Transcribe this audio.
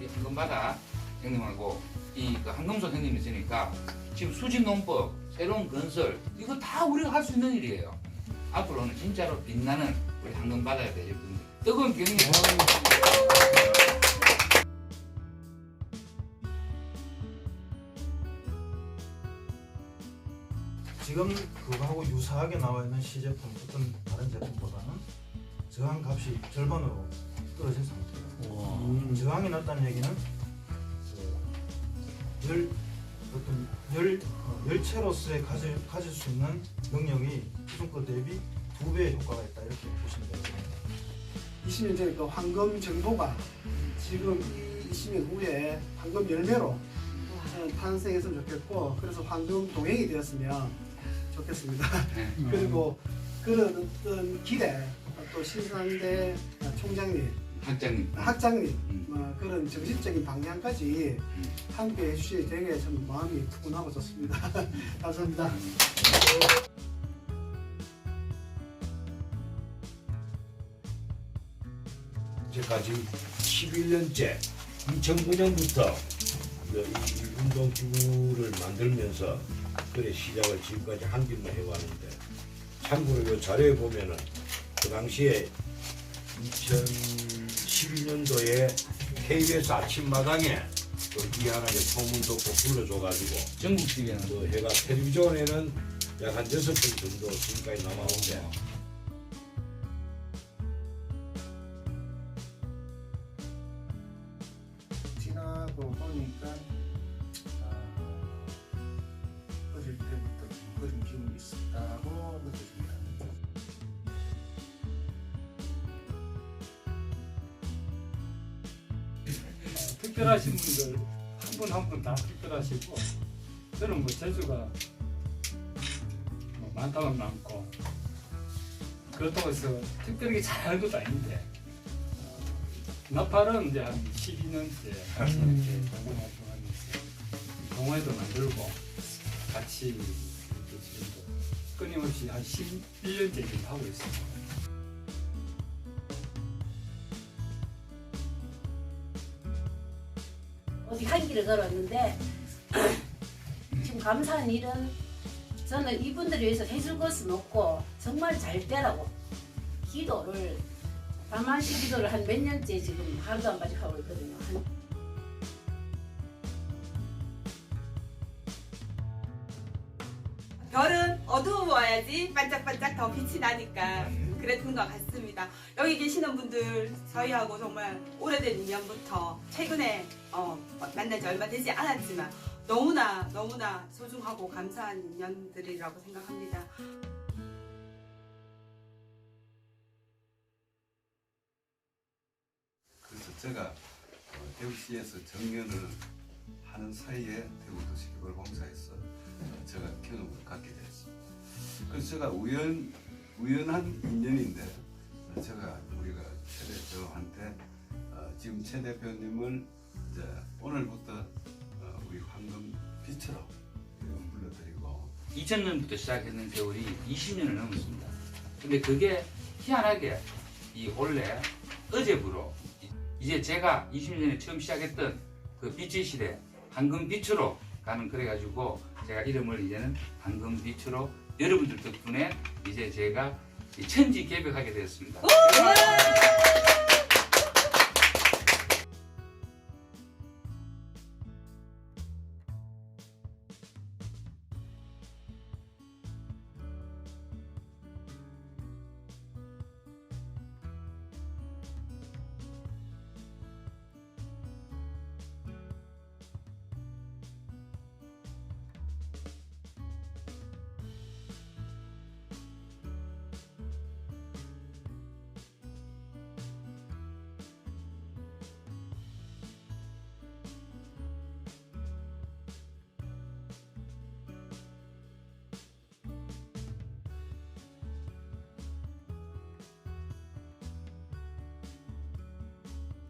우리 황금바다 형님하고 이 그 한금손 형님이 있으니까 지금 수직 농법, 새로운 건설 이거 다 우리가 할 수 있는 일이에요. 앞으로는 진짜로 빛나는 우리 한금바다가 되실 분들 뜨거운 경의. 지금 그거하고 유사하게 나와 있는 시제품 어떤 다른 제품보다는 저항 값이 절반으로 떨어진 상태예요. 저항이 낮다는 얘기는 그 열 어떤 열 어, 열체로서의 가질 가질 수 있는 능력이 기존 것 대비 두 배의 효과가 있다 이렇게 보시면 되거든요. 20년 전에 그 황금 정보가 지금 이 20년 후에 황금 열매로 어, 탄생했으면 좋겠고 그래서 황금 동행이 되었으면 좋겠습니다. 네. 그리고 그런 어떤 길에 또 신산대 총장님, 학장님. 학장님 음. 어, 그런 정신적인 방향까지 함께 해주시니 되게 참 마음이 푸근하고 좋습니다. 감사합니다. 이제까지 11년째 2009년부터 이 운동기구를 만들면서 그래 시작을 지금까지 한 길만 해왔는데 참고로 이 자료에 보면은 그 당시에 2012년도에 KBS 아침마당에 그 이하나게 소문도 꼭 불러줘가지고 전국 TV는 그 해가 텔레비전에는 약 한 여섯 편 정도 지금까지 남아오는데 지나고 보니까 아, 어릴 때부터 좀 그런 기운이 있었다고 느껴집니다. 특별하신 분들 한 분 한 분 다 특별하시고 저는 뭐 재주가 뭐 많다면 많고 그렇다고 해서 특별하게 잘하는 것도 아닌데 어, 나팔은 이제 한 12년째 이렇게 공공 활동하면서 동호회도 만들고 같이 이렇게 지금도 끊임없이 한 11년째 지금 하고 있습니다. 어디 한 길을 걸었는데 지금 감사한 일은 저는 이분들을 위해서 해줄 것은 없고 정말 잘 되라고 기도를 밤한시 기도를 한 몇 년째 지금 하루도 안 빠지고 있거든요. 한 별은 어두워야지 반짝반짝 더 빛이 나니까 그랬던 것 같습니다. 여기 계시는 분들 저희하고 정말 오래된 인연부터 최근에 어, 만난 지 얼마 되지 않았지만 너무나 너무나 소중하고 감사한 인연들이라고 생각합니다. 그래서 제가 어, 대구시에서 정년을 하는 사이에 대구도시개발공사에서 어, 제가 경험을 갖게 됐습니다. 그래서 제가 우연 우연한 인연인데 어, 제가 우리가 최 대표한테 어, 지금 최 대표님을 이제 오늘부터 어, 우리 황금 빛으로 불러드리고 2000년부터 시작했는 세월이 20년을 넘었습니다. 근데 그게 희한하게 이 원래 어제부로 이- 이제 제가 20년에 처음 시작했던 그 빛의 시대 황금 빛으로 가는 그래가지고 제가 이름을 이제는 황금 빛으로 여러분들 덕분에 이제 제가 이 천지 개벽하게 되었습니다.